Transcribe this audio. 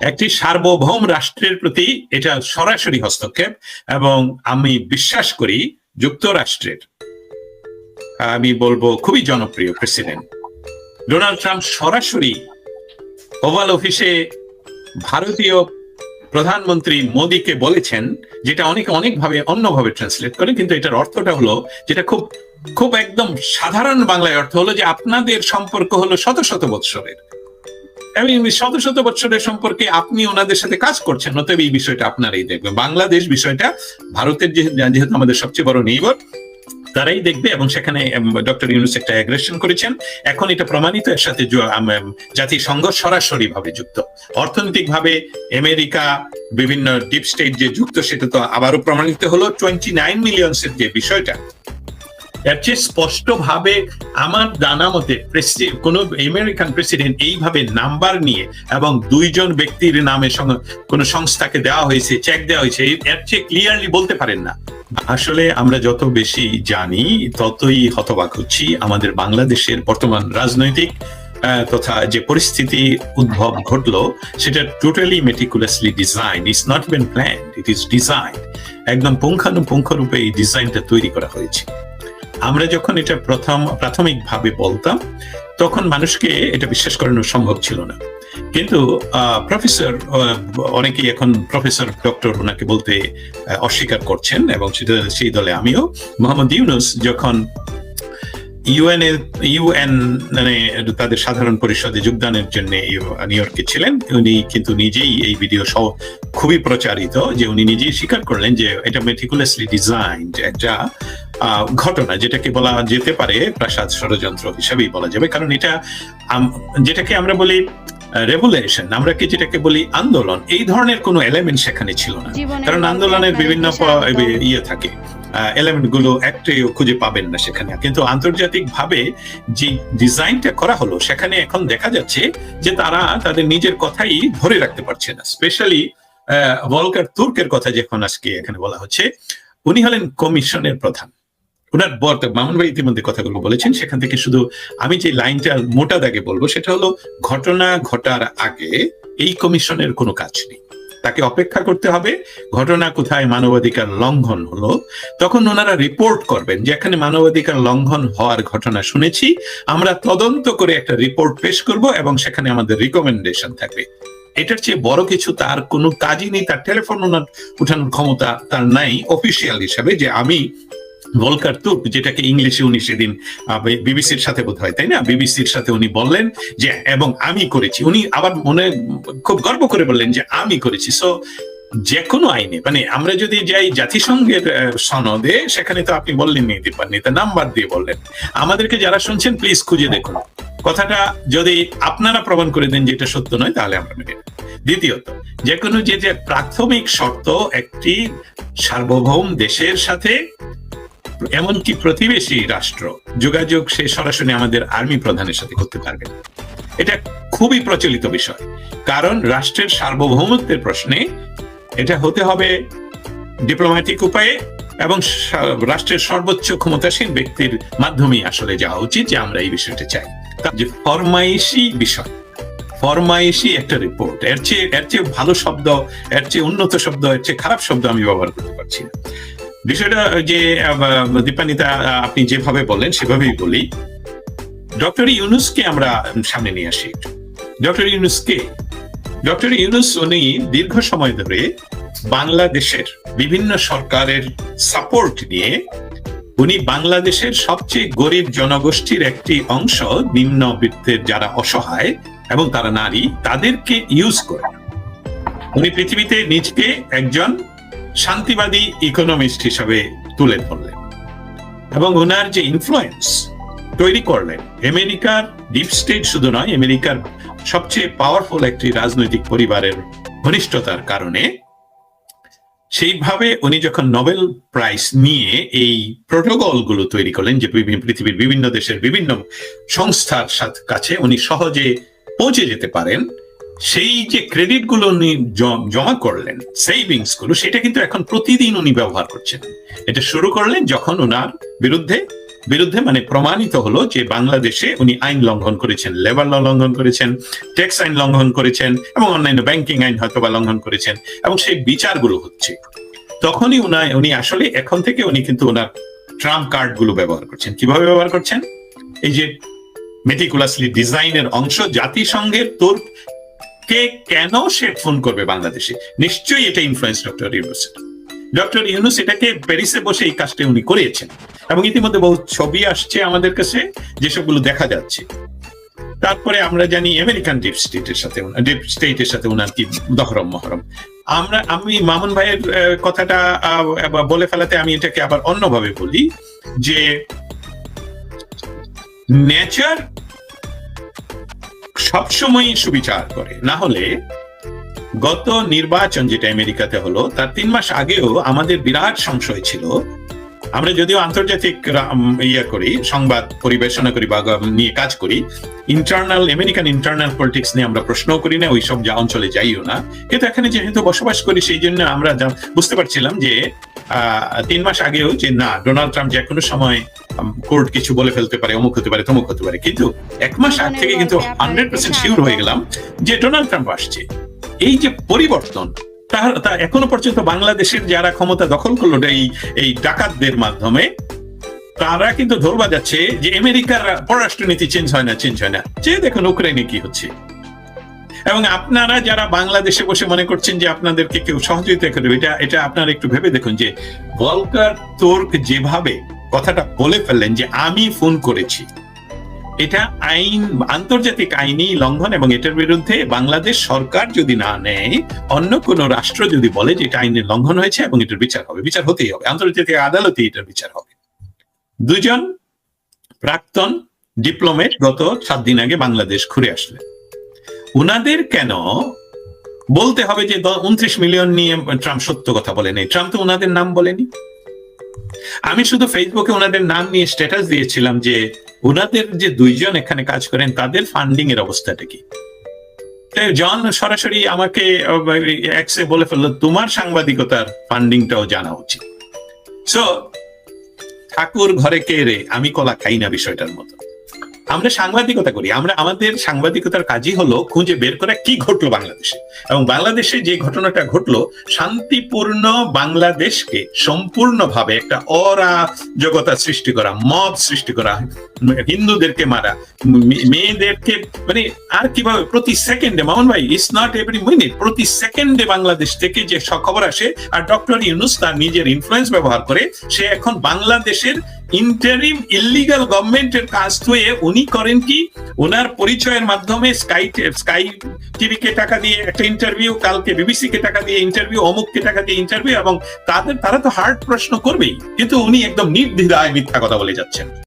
একটি সার্বভৌম রাষ্ট্রের প্রতি এটা সরাসরি হস্তক্ষেপ এবং আমি বিশ্বাস করি যুক্তরাষ্ট্রের। আমি বলব খুবই জনপ্রিয় প্রেসিডেন্ট। ডোনাল্ড ট্রাম্প সরাসরি ওভাল অফিসে ভারতীয় প্রধানমন্ত্রী মোদীকে বলেছেন, যেটা অনেকে অনেকভাবে অন্যভাবে ট্রান্সলেট করে, কিন্তু এটার অর্থটা হলো, যেটা খুব খুব একদম সাধারণ বাংলায় অর্থ হলো যে আপনাদের সম্পর্ক হলো শত শত বৎসরের। এই শত শত বৎসরের সম্পর্কে আপনি ওনাদের সাথে কাজ করছেন অতএব এই বিষয়টা আপনারাই দেখবেন। বাংলাদেশ বিষয়টা ভারতের যেহেতু আমাদের সবচেয়ে বড় নেইবার তারাই দেখবে এবং সেখানে ডক্টর ইউনুস একটা অ্যাগ্রেশন করেছেন। এখন এটা প্রমাণিত এর সাথে আম, আম, জাতিসংঘ সরাসরি ভাবে যুক্ত। অর্থনৈতিক ভাবে আমেরিকা বিভিন্ন ডিপ স্টেট যে যুক্ত সেটা তো আবারও প্রমাণিত হলো। টোয়েন্টি নাইন মিলিয়নসের যে বিষয়টা এর চেয়ে আমার জানা মতে কোন আমেরিকান প্রেসিডেন্ট এইভাবে নাম্বার নিয়ে এবং দুইজন ব্যক্তির নামে সংস্থাকে দেওয়া হয়েছে চেক দেওয়া হয়েছে এর- চেয়ে ক্লিয়ারলি বলতে পারেন না। আসলে আমরা যত বেশি জানি, ততই হতবাক হচ্ছি আমাদের বাংলাদেশের বর্তমান রাজনৈতিক তথা যে পরিস্থিতি উদ্ভব ঘটলো, সেটা totally meticulously design it's not even plan it is design একদম পুঙ্খানুপুঙ্খ রূপে এই ডিজাইনটা তৈরি করা হয়েছে। আমরা যখন এটা প্রথম, প্রাথমিকভাবে বলতাম, তখন মানুষকে এটা বিশ্বাস করানো সম্ভব ছিল না। কিন্তু প্রফেসর অনেকেই এখন প্রফেসর, ডক্টর ওনাকে বলতে অস্বীকার করছেন এবং সেই দলে আমিও। মোহাম্মদ ইউনুস যখন ইউএন ইউএন মানে তাদের সাধারণ পরিষদে যোগদানের জন্য নিউ ইয়র্কে ছিলেন, উনি কিন্তু নিজেই এই ভিডিও সহ খুবই প্রচারিত যে উনি নিজেই স্বীকার করলেন যে এটা মেটিকুলাসলি ডিজাইন একটা ঘটনা যেটাকে বলা যেতে পারে প্রাসাদ ষড়যন্ত্র হিসাবেই বলা যাবে। কারণ এটা যেটাকে আমরা বলি রেভুলেশন আমরা কি যেটাকে বলি আন্দোলন এই ধরনের কোনো এলিমেন্ট সেখানে ছিল না। কারণ আন্দোলনের বিভিন্ন গল্প। ইয়ে থাকে। এলিমেন্টগুলো একটাও খুঁজে পাবেন না সেখানে। কিন্তু আন্তর্জাতিক ভাবে যে ডিজাইনটা করা হলো সেখানে এখন দেখা যাচ্ছে যে তারা তাদের নিজের কথাই ধরে রাখতে পারছে না। স্পেশালি ভলকার তুর্কের কথা যখন আজকে এখানে বলা হচ্ছে উনি হলেন কমিশনের প্রধান। ওনার বর্ত মামুন ভাই ইতিমধ্যে কথাগুলো বলেছেন, সেখান থেকে শুধু আমি যে লাইনটা মোটা দাগে বলব, সেটা হলো ঘটনা ঘটার আগে এই কমিশনের কোনো কাজ নেই। তাকে অপেক্ষা করতে হবে, ঘটনা কোথায় মানবাধিকার লঙ্ঘন হলো, তখন ওনারা রিপোর্ট করবেন যে এখানে মানবাধিকার লঙ্ঘন হওয়ার ঘটনা শুনেছি, আমরা তদন্ত করে একটা রিপোর্ট পেশ করব এবং সেখানে আমাদের রিকমেন্ডেশন থাকবে। এটার চেয়ে বড় কিছু তার কোনো কাজই নেই, তার টেলিফোন ওনার উঠানোর ক্ষমতা তার নাই অফিসিয়াল হিসাবে যে আমি ভলকার তুর্ক, যেটাকে ইংলিশে উনি সেদিন বিবিসির সাথে বোধ হয় তাই না? বিবিসির সাথে উনি বললেন যে, এবং আমি করেছি। উনি আবার মনে খুব গর্ব করে বললেন যে, আমি করেছি। সো যে কোনো আইনে মানে আমরা যদি যাই জাতিসংঘের সনদে, সেখানে তো আপনি বললেন নিতে পারেন তা নাম্বার দিয়ে বললেন। আমাদেরকে যারা শুনছেন প্লিজ খুঁজে দেখুন। কথাটা যদি আপনারা প্রমাণ করে দেন যে এটা সত্য নয়, তাহলে আমরা মেনে দ্বিতীয়ত যে কোনো যে প্রাথমিক শর্ত একটি সার্বভৌম দেশের সাথে এমনকি প্রতিবেশী রাষ্ট্র যোগাযোগ সে সরাসরি আমাদের আর্মি প্রধানের সাথে করতে পারবে না। এটা খুবই প্রচলিত বিষয়, কারণ রাষ্ট্রের সার্বভৌমত্বের প্রশ্নে এটা হতে হবে ডিপ্লোম্যাটিক উপায়ে এবং রাষ্ট্রের সর্বোচ্চ ক্ষমতাসীন ব্যক্তির মাধ্যমেই আসলে যাওয়া উচিত যে আমরা এই বিষয়টা চাই যে ফরমাইশি বিষয় ফরমাইশি একটা রিপোর্ট এর চেয়ে এর চেয়ে ভালো শব্দ, এর চেয়ে উন্নত শব্দ, এর চেয়ে খারাপ শব্দ আমি ব্যবহার করতে পারছি না বিষয়টা যে দীপানিতা আপনি যেভাবে বললেন, সেভাবেই বলি। ডক্টর ইউনুসকে আমরা সামনে নিয়ে আসি ডক্টর ইউনুসকে, ডক্টর ইউনুস উনি দীর্ঘ সময় ধরে বাংলাদেশের বিভিন্ন সরকারের সাপোর্ট নিয়ে উনি বাংলাদেশের সবচেয়ে গরিব জনগোষ্ঠীর একটি অংশ নিম্ন নিম্নবিত্তের যারা অসহায় এবং তারা নারী, তাদেরকে ইউজ করে। উনি পৃথিবীতে নিজকে একজন শান্তিবাদী ইকোনমিস্ট হিসাবে তুলে ধরলেন এবং ওনার যে ইনফ্লুয়েন্স তৈরি করলেন, আমেরিকার ডিপ স্টেট শুধু নয়, আমেরিকার সবচেয়ে পাওয়ারফুল একটি রাজনৈতিক পরিবারের ঘনিষ্ঠতার কারণে, সেইভাবে উনি যখন নোবেল প্রাইজ নিয়ে এই প্রোটোকলগুলো তৈরি করলেন, যে পৃথিবীর বিভিন্ন দেশের বিভিন্ন সংস্থার সাথে কাছে উনি সহজে পৌঁছে যেতে পারেন সেই যে ক্রেডিটগুলো জমা করলেন সেভিংসগুলো, সেটা কিন্তু এখন প্রতিদিন উনি ব্যবহার করছেন। এটা শুরু করলেন যখন ওনার বিরুদ্ধে বিরুদ্ধে মানে প্রমাণিত হলো যে বাংলাদেশে উনি আইন লঙ্ঘন করেছেন, লেবার ল লঙ্ঘন করেছেন ট্যাক্স আইন লঙ্ঘন করেছেন এবং অন্যান্য ব্যাংকিং আইন হয়তো বা লঙ্ঘন করেছেন এবং সেই বিচারগুলো হচ্ছে। তখনই উনি উনি আসলে এখন থেকে উনি কিন্তু ওনার ট্রাম্প কার্ডগুলো ব্যবহার করছেন। কীভাবে ব্যবহার করছেন? এই যে মেটিকুলাসলি ডিজাইনের অংশ, জাতিসংঘের তোর কে কেন সে ফোন করবে বাংলাদেশে? নিশ্চয়ই এটা influence doctor Yunus doctor Yunus এটাকে প্যারিসে বসে এই কাজটা উনি করিয়েছেন এবং ইতিমধ্যে বহু ছবি আসছে আমাদের কাছে, যেসবগুলো দেখা যাচ্ছে। তারপরে আমরা জানি আমেরিকান ডিপ স্টেটের সাথে ডিপ স্টেটের সাথে ওনার কি দহরম মহরম। আমরা, আমি মামুন ভাইয়ের কথাটা বলে ফেলাতে আমি এটাকে আবার অন্যভাবে বলি যে নেচার সবসময় সুবিচার করে। না হলে গত নির্বাচন যেটা আমেরিকাতে হলো, তার তিন মাস আগেও আমাদের বিরাট সংশয় ছিল। আমরা যদিও আন্তর্জাতিক ইয়ে করি, সংবাদ পরিবেশনা করি বা নিয়ে কাজ করি ইন্টারনাল আমেরিকান ইন্টারনাল পলিটিক্স নিয়ে আমরা প্রশ্ন করি না ওই সব যা অঞ্চলে যাইও না। কিন্তু এখানে যেহেতু বসবাস করি, সেই জন্য আমরা বুঝতে পারছিলাম যে তিন মাস আগেও যে না ডোনাল্ড ট্রাম্প যে কোনো সময় কোর্ট কিছু বলে ফেলতে পারে অমুক হতে পারে তমুক হতে পারে কিন্তু এক মাস আগ থেকে কিন্তু হান্ড্রেড পার্সেন্ট শিওর হয়ে গেলাম যে ডোনাল্ড ট্রাম্প আসছে। এই যে পরিবর্তন তার তা এখনও পর্যন্ত বাংলাদেশের যারা ক্ষমতা দখল করল এই এই ডাকাতদের মাধ্যমে তারা কিন্তু ধরবা যাচ্ছে যে আমেরিকার পররাষ্ট্রনীতি চেঞ্জ হয় না চেঞ্জ হয় না। যে দেখুন ইউক্রেনে কি হচ্ছে। এবং আপনারা যারা বাংলাদেশে বসে মনে করছেন যে আপনাদেরকে কেউ সহযোগিতা করবে, এটা এটা আপনারা একটু ভেবে দেখুন যে ভলকার তোর্ক যেভাবে কথাটা বলে ফেললেন যে আমি ফোন করেছি, এটা আইন, আন্তর্জাতিক আইনি লঙ্ঘন এবং এটার বিরুদ্ধে বাংলাদেশ সরকার যদি না নেয়, অন্য কোন রাষ্ট্র যদি বলে যে এটা আইনের লঙ্ঘন হয়েছে এবং এটার বিচার হবে, বিচার হতেই হবে, আন্তর্জাতিক আদালতে এটার বিচার হবে। দুজন প্রাক্তন ডিপ্লোমেট গত সাত দিন আগে বাংলাদেশ ঘুরে আসলেন। উনাদের কেন বলতে হবে যে উনত্রিশ মিলিয়ন নিয়ে ট্রাম্প সত্য কথা বলেনি ট্রাম্প তো উনাদের নাম বলেনি। আমি শুধু ফেসবুকে ওনাদের নাম নিয়ে স্ট্যাটাস দিয়েছিলাম যে ওনাদের যে দুইজন এখানে কাজ করেন, তাদের ফান্ডিং এর অবস্থাটা কি? জন সরাসরি আমাকে এক্সে বলে ফেলল, তোমার সাংবাদিকতার ফান্ডিংটাও জানা উচিত। সো ঠাকুর ঘরে কে রে? আমি কলা খাই না বিষয়টার মতো। আমরা সাংবাদিকতা করি। আমরা আমাদের সাংবাদিকতার কাজই হলো খুঁজে বের করা কি ঘটলো বাংলাদেশে। এবং বাংলাদেশে যে ঘটনাটা ঘটলো, শান্তিপূর্ণ বাংলাদেশকে সম্পূর্ণভাবে একটা অরাজকতা সৃষ্টি করা, মব সৃষ্টি করা, হিন্দুদেরকে মারা মেয়েদেরকে মানে আর কীভাবে প্রতি সেকেন্ডে, মামুন ভাই ইটস নট এভরি মিনিট প্রতি সেকেন্ডে বাংলাদেশ থেকে যে খবর আসে, আর ডক্টর ইউনুস তার নিজের ইনফ্লুয়েন্স ব্যবহার করে, সে এখন বাংলাদেশের ইন্টারিম ইলিগাল গভর্নমেন্টের কাজ হয়ে উনি করেন কি? ওনার পরিচয়ের মাধ্যমে স্কাই স্কাই টিভি কে টাকা দিয়ে একটা ইন্টারভিউ কালকে বিবিসি কে টাকা দিয়ে ইন্টারভিউ অমুককে টাকা দিয়ে ইন্টারভিউ এবং তাদের, তারা তো হার্ড প্রশ্ন করবেই। কিন্তু উনি একদম নির্দ্বিধায় মিথ্যা কথা বলে যাচ্ছেন।